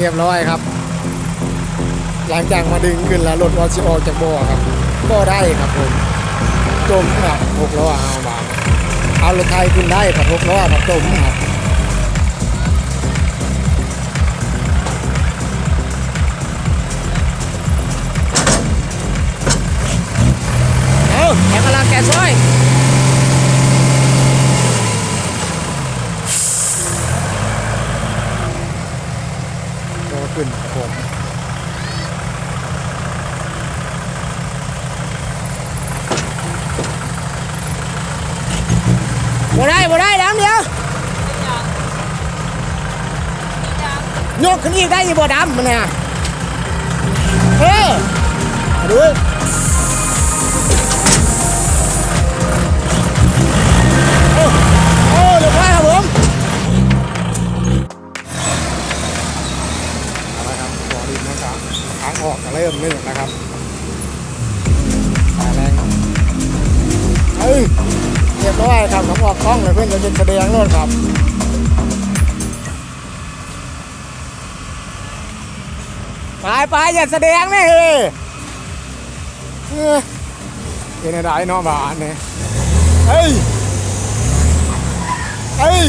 เรียบร้อยครับ หลังจากมาดึงขึ้นแล้วรถวอชิออกจากบ่อครับ ก็ได้ครับผมจมครับหกล้อเอาบาเอารถไทยขึ้นได้ครับหกล้อครับจมครับ ขึ้นครับผมบ่ได้บ่ได้ดำเดียวยกขึ้นอีกได้อีกบ่ดำมันเนี่ยเออดู ทางออกก็เริ่มนึ่งนะครับไปแรงเอ้ยเรียบร้อยครับผมออกกล้องเลยเพื่อนจะเป็นแสดงรถครับไปไปอย่าแสดงนี่เฮ้ยเอ้ยเป็นอะไรเน้อบ้านเนี่ยเฮ้ยเฮ้ย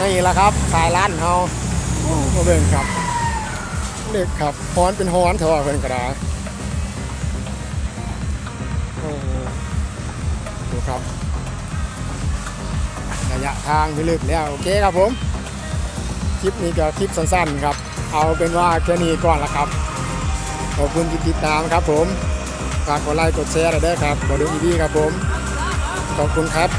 นี่แหละครับสายร้านเขาโอ้มาเบิ่งครับ เด็กครับฮอนเป็นฮอนเถอะเพื่อนก็ได้โอ้ดูครับ ระยะทางไม่ลึกแล้ว โอเคครับผม คลิปนี้ก็คลิปสั้นๆครับ เอาเป็นว่าแค่นี้ก่อนละครับ ขอบคุณที่ติดตามครับผม ฝากกดไลค์กดแชร์ด้วยครับบอดูอีดีครับผม ขอบคุณครับ